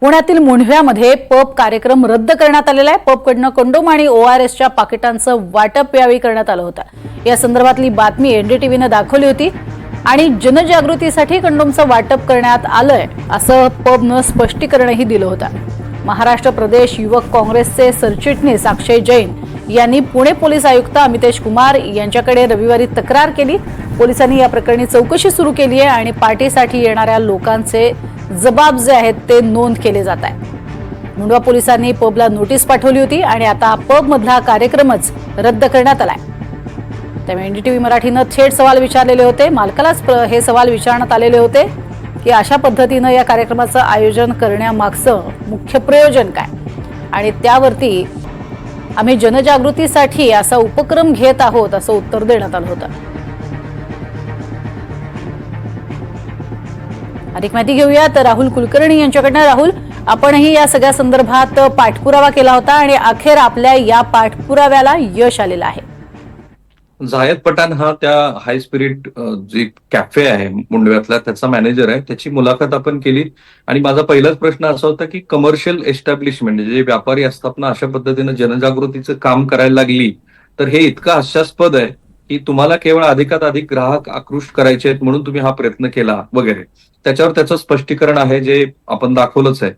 पुण्यातील मुंढव्यामध्ये पब कार्यक्रम रद्द करण्यात आलेला आहे. पबकडनं कंडोम आणि ओ आर एसच्या पाकिटांचं वाटप यावेळी करण्यात आलं होतं. या संदर्भातली बातमी एनडीटीव्हीनं दाखवली होती आणि जनजागृतीसाठी कंडोमचं वाटप करण्यात आलंय असं पबनं स्पष्टीकरणही दिलं होतं. महाराष्ट्र प्रदेश युवक काँग्रेसचे सरचिटणीस अक्षय जैन यांनी पुणे पोलीस आयुक्त अमितेश कुमार यांच्याकडे रविवारी तक्रार केली. पोलिसांनी या प्रकरणी चौकशी सुरू केली आहे आणि पार्टीसाठी येणाऱ्या लोकांचे जबाब जे आहेत ते नोंद केले जात आहे. मुंडवा पोलिसांनी पबला नोटीस पाठवली होती आणि आता पबमधला कार्यक्रमच रद्द करण्यात आलाय. त्यामुळे एनडीटीव्ही मराठीनं थेट सवाल विचारलेले होते. मालकालाच हे सवाल विचारण्यात आलेले होते की अशा पद्धतीनं या कार्यक्रमाचं आयोजन करण्यामागचं मुख्य प्रयोजन काय? आणि त्यावरती आम्ही जनजागृतीसाठी असा उपक्रम घेत आहोत असं उत्तर देण्यात आलं होतं. अधिक माहिती घेऊयात. राहुल कुलकर्णी यांच्याकडनं. राहुल आपणही या सगळ्या संदर्भात पाठपुरावा केला होता आणि अखेर आपल्या या पाठपुराव्याला यश आलेलं आहे. झायद पठाण हा त्या हाय स्पिरिट जे कॅफे आहे मुंडव्यातला त्याचा मॅनेजर आहे. त्याची मुलाखत आपण केली. आणि माझा पहिलाच प्रश्न असा होता की कमर्शियल म्हणजे एस्टॅब्लिशमेंट जे व्यापारी असतात ना अशा पद्धतीनं जनजागृतीचं काम करायला लागली तर हे इतकं हास्यास्पद आहे की तुम्हाला केवळ अधिकात अधिक ग्राहक आकृष्ट करायचे आहेत म्हणून तुम्ही हा प्रयत्न केला वगैरे. त्याच्यावर त्याचं स्पष्टीकरण आहे जे आपण दाखवलंच आहे.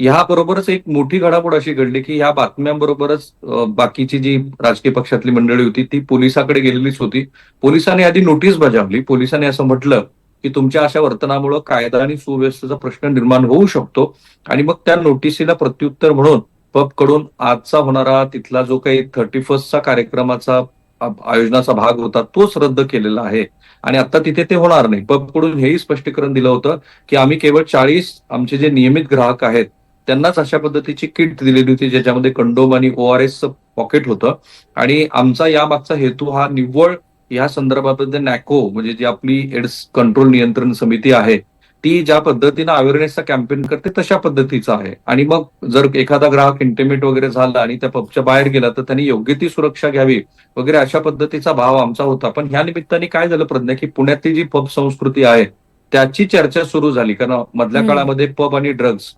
ह्याबरोबरच एक मोठी घडामोड अशी घडली की ह्या बातम्यांबरोबरच बाकीची जी राजकीय पक्षातली मंडळी होती ती पोलिसाकडे गेलेलीच होती. पोलिसांनी आधी नोटीस बजावली. पोलिसांनी असं म्हटलं की तुमच्या अशा वर्तनामुळे कायदा आणि सुव्यवस्थेचा प्रश्न निर्माण होऊ शकतो आणि मग त्या नोटिसीला प्रत्युत्तर म्हणून पबकडून आजचा होणारा तिथला जो काही थर्टी फर्स्टचा कार्यक्रमाचा आयोजनाचा भाग होता तोच रद्द केलेला आहे. आणि आता तिथे ते होणार नाही. पबकडून हेही स्पष्टीकरण दिलं होतं की आम्ही केवळ चाळीस आमचे जे नियमित ग्राहक आहेत त्यांनाच अशा पद्धतीची किट दिलेली होती ज्याच्यामध्ये कंडोम आणि ओ आर एसचं पॉकेट होतं. आणि आमचा यामागचा हेतू हा निव्वळ या संदर्भामध्ये नॅको म्हणजे जी आपली एड्स कंट्रोल नियंत्रण समिती आहे ती ज्या पद्धतीनं अवेअरनेसचा कॅम्पेन करते तशा पद्धतीचा आहे. आणि मग जर एखादा ग्राहक इंटिमेट वगैरे झाला आणि त्या पबच्या बाहेर गेला तर त्यांनी योग्य ती सुरक्षा घ्यावी वगैरे अशा पद्धतीचा भाव आमचा होता. पण ह्या निमित्ताने काय झालं प्रज्ञा की पुण्यातली जी पब संस्कृती आहे त्याची चर्चा सुरू झाली. कारण मधल्या. काळामध्ये पब आणि ड्रग्ज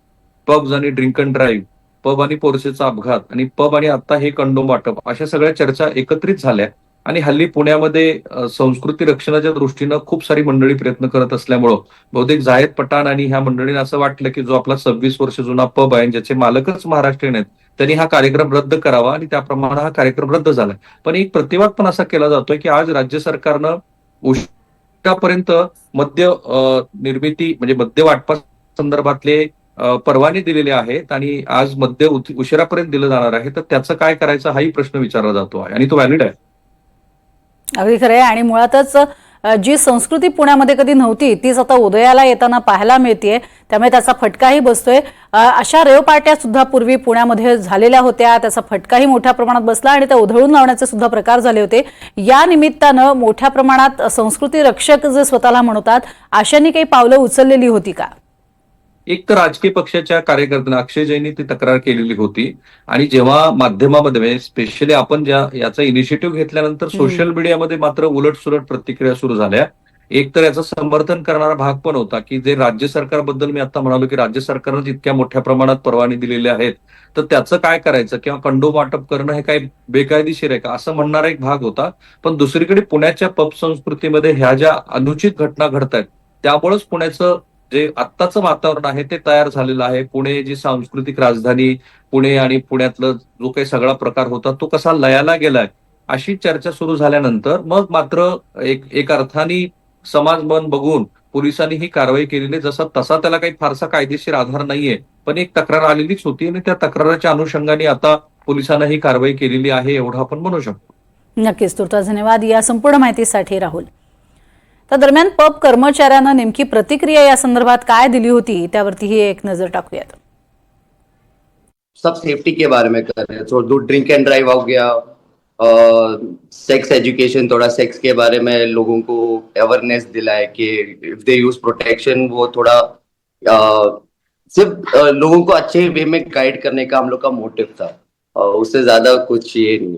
पब्स आणि ड्रिंक अँड ड्राईव्ह पब आणि पोरसेचा अपघात आणि पब आणि आता हे कंडोम वाटप अशा सगळ्या चर्चा एकत्रित झाल्या आणि हल्ली पुण्यामध्ये संस्कृती रक्षणाच्या दृष्टीनं खूप सारी मंडळी प्रयत्न करत असल्यामुळं बहुतेक जायद पठाण आणि ह्या मंडळींना असं वाटलं की जो आपला सव्वीस वर्ष जुना पब आहे ज्याचे मालकच महाराष्ट्रीयन आहेत त्यांनी हा कार्यक्रम रद्द करावा आणि त्याप्रमाणे हा कार्यक्रम रद्द झाला. पण एक प्रतिवाद पण असा केला जातोय की आज राज्य सरकारनं उशिरापर्यंत मद्य निर्मिती म्हणजे मद्य वाटपा संदर्भातले परवाने दिलेले आहेत आणि आज मध्य उशिरापर्यंत दिलं जाणार आहे तर त्याचं काय करायचं हाही प्रश्न विचारला जातो आहे. आणि तो व्हॅलिड आहे. अगदी खरं आहे. आणि मुळातच जी संस्कृती पुण्यामध्ये कधी नव्हती तीच आता उदयाला येताना पाहायला मिळते त्यामुळे त्याचा फटकाही बसतोय. अशा रेव पार्ट्या सुद्धा पूर्वी पुण्यामध्ये झालेल्या होत्या. त्याचा फटकाही मोठ्या प्रमाणात बसला आणि त्या उधळून लावण्याचे सुद्धा प्रकार झाले होते. या निमित्तानं मोठ्या प्रमाणात संस्कृती रक्षक जे स्वतःला म्हणतात अशांनी काही पावलं उचललेली होती का? एक तर राजकीय पक्षाच्या कार्यकर्त्यांना अक्षय जैननी ती तक्रार केलेली होती. आणि जेव्हा माध्यमामध्ये स्पेशली आपण ज्या याचा इनिशिएटिव्ह घेतल्यानंतर सोशल मीडियामध्ये मात्र उलट सुलट प्रतिक्रिया सुरू झाल्या. एक तर याचं समर्थन करणारा भाग पण होता की जे राज्य सरकारबद्दल मी आता म्हणालो की राज्य सरकारनं इतक्या मोठ्या प्रमाणात परवाने दिलेले आहेत तर त्याचं काय करायचं किंवा कंडोम वाटप करणं हे काही बेकायदेशीर आहे का? असं म्हणणारा एक भाग होता. पण दुसरीकडे पुण्याच्या पब संस्कृतीमध्ये ह्या ज्या अनुचित घटना घडत आहेत त्यामुळेच पुण्याचं जे आत्ताचं वातावरण आहे ते तयार झालेलं आहे. पुणे जी सांस्कृतिक राजधानी पुणे आणि पुण्यातलं जो काही सगळा प्रकार होता तो कसा लयाला गेलाय अशी चर्चा सुरू झाल्यानंतर मग मात्र एक एक अर्थाने समाज मन बघून पोलिसांनी ही कारवाई केलेली आहे. जसा तसा त्याला काही फारसा कायदेशीर आधार नाहीये पण एक तक्रार आलेलीच होती आणि त्या तक्राराच्या अनुषंगाने आता पोलिसांना ही कारवाई केलेली आहे एवढं आपण म्हणू शकतो. नक्कीच तुर्ता धन्यवाद. या संपूर्ण माहितीसाठी राहुल. तर दरम्यान पब कर्मचाऱ्यानं नेमकी प्रतिक्रिया या संदर्भात काय दिली होती त्यावरती ही एक नजर टाकूयात. सब सेफ्टी के बारे में कर रहे हैं. तो ड्रिंक एंड ड्राइव हो गया. सेक्स एजुकेशन थोड़ा सेक्स के बारे में लोगों को अवेयरनेस दिलाए कि इफ दे यूज प्रोटेक्शन वो थोड़ा सिर्फ लोगों को अच्छे वे में गाइड करने का हम लोग का मोटिव था। उससे ज्यादा कुछ ये नहीं।